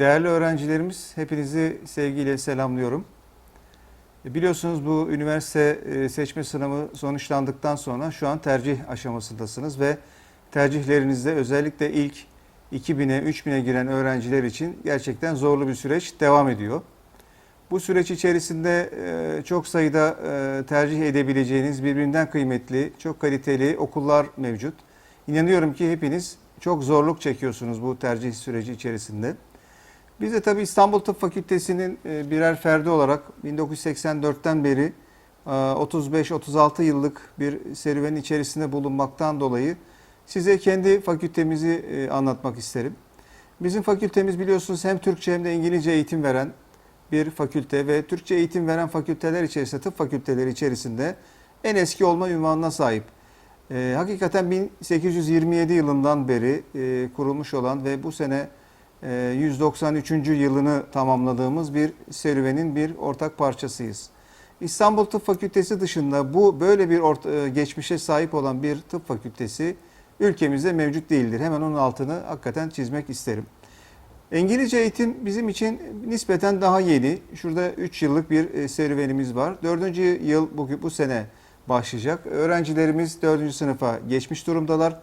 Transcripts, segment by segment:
Değerli öğrencilerimiz, hepinizi sevgiyle selamlıyorum. E, Biliyorsunuz bu üniversite e, seçme sınavı sonuçlandıktan sonra şu an tercih aşamasındasınız ve tercihlerinizde özellikle ilk 2000'e, 3000'e giren öğrenciler için gerçekten zorlu bir süreç devam ediyor. Bu süreç içerisinde e, çok sayıda tercih edebileceğiniz birbirinden kıymetli, çok kaliteli okullar mevcut. İnanıyorum ki hepiniz çok zorluk çekiyorsunuz bu tercih süreci içerisinde. Biz de tabii İstanbul Tıp Fakültesi'nin e, birer ferdi olarak 1984'ten beri e, 35-36 yıllık bir serüvenin içerisinde bulunmaktan dolayı size kendi fakültemizi e, anlatmak isterim. Bizim fakültemiz biliyorsunuz hem Türkçe hem de İngilizce eğitim veren bir fakülte ve Türkçe eğitim veren fakülteler içerisinde tıp fakülteleri içerisinde en eski olma ünvanına sahip. E, hakikaten 1827 yılından beri e, kurulmuş olan ve bu sene e, 193. yılını tamamladığımız bir serüvenin bir ortak parçasıyız. İstanbul Tıp Fakültesi dışında bu böyle bir e, geçmişe sahip olan bir tıp fakültesi ülkemizde mevcut değildir. Hemen onun altını hakikaten çizmek isterim. İngilizce eğitim bizim için nispeten daha yeni. Şurada 3 yıllık bir e, serüvenimiz var. 4. yıl bugün bu sene başlayacak. Öğrencilerimiz 4. sınıfa geçmiş durumdalar.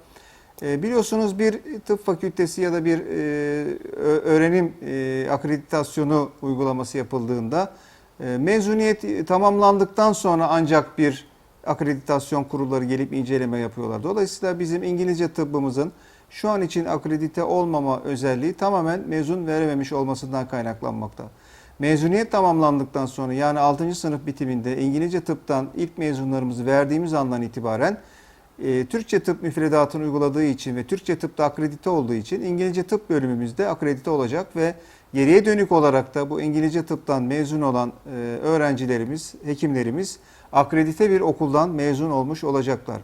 E, Biliyorsunuz bir tıp fakültesi ya da bir e, öğrenim e, akreditasyonu uygulaması yapıldığında e, mezuniyet tamamlandıktan sonra ancak bir akreditasyon kurulları gelip inceleme yapıyorlar. Dolayısıyla bizim İngilizce tıbbımızın şu an için akredite olmama özelliği tamamen mezun verememiş olmasından kaynaklanmakta. Mezuniyet tamamlandıktan sonra yani 6. sınıf bitiminde İngilizce tıptan ilk mezunlarımızı verdiğimiz andan itibaren e, Türkçe tıp müfredatını uyguladığı için ve Türkçe tıpta akredite olduğu için İngilizce tıp bölümümüzde akredite olacak ve geriye dönük olarak da bu İngilizce tıptan mezun olan e, öğrencilerimiz, hekimlerimiz akredite bir okuldan mezun olmuş olacaklar.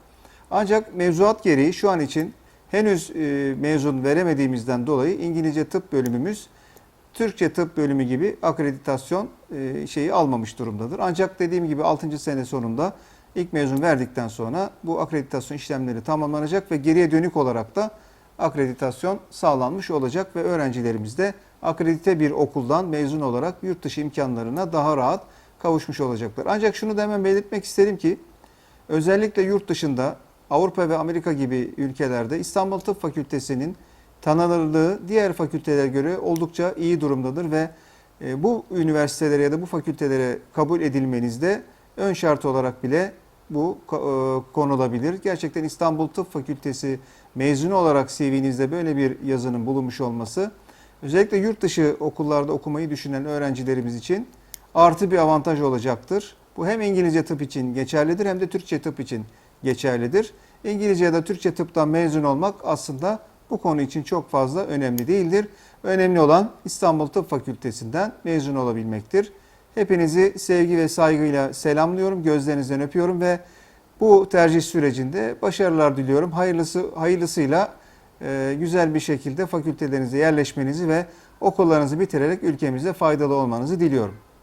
Ancak mevzuat gereği şu an için henüz e, mezun veremediğimizden dolayı İngilizce tıp bölümümüz Türkçe tıp bölümü gibi akreditasyon e, şeyi almamış durumdadır. Ancak dediğim gibi 6. sene sonunda ilk mezun verdikten sonra bu akreditasyon işlemleri tamamlanacak ve geriye dönük olarak da akreditasyon sağlanmış olacak ve öğrencilerimiz de akredite bir okuldan mezun olarak yurt dışı imkanlarına daha rahat kavuşmuş olacaklar. Ancak şunu da hemen belirtmek isterim ki özellikle yurt dışında Avrupa ve Amerika gibi ülkelerde İstanbul Tıp Fakültesi'nin tanınırlığı diğer fakültelere göre oldukça iyi durumdadır ve e, bu üniversitelere ya da bu fakültelere kabul edilmenizde ön şart olarak bile bu e, konulabilir. Gerçekten İstanbul Tıp Fakültesi mezunu olarak CV'nizde böyle bir yazının bulunmuş olması özellikle yurt dışı okullarda okumayı düşünen öğrencilerimiz için artı bir avantaj olacaktır. Bu hem İngilizce tıp için geçerlidir hem de Türkçe tıp için geçerlidir. İngilizce ya da Türkçe tıptan mezun olmak aslında bu konu için çok fazla önemli değildir. Önemli olan İstanbul Tıp Fakültesinden mezun olabilmektir. Hepinizi sevgi ve saygıyla selamlıyorum, gözlerinizden öpüyorum ve bu tercih sürecinde başarılar diliyorum. Hayırlısı hayırlısıyla e, güzel bir şekilde fakültelerinize yerleşmenizi ve okullarınızı bitirerek ülkemize faydalı olmanızı diliyorum.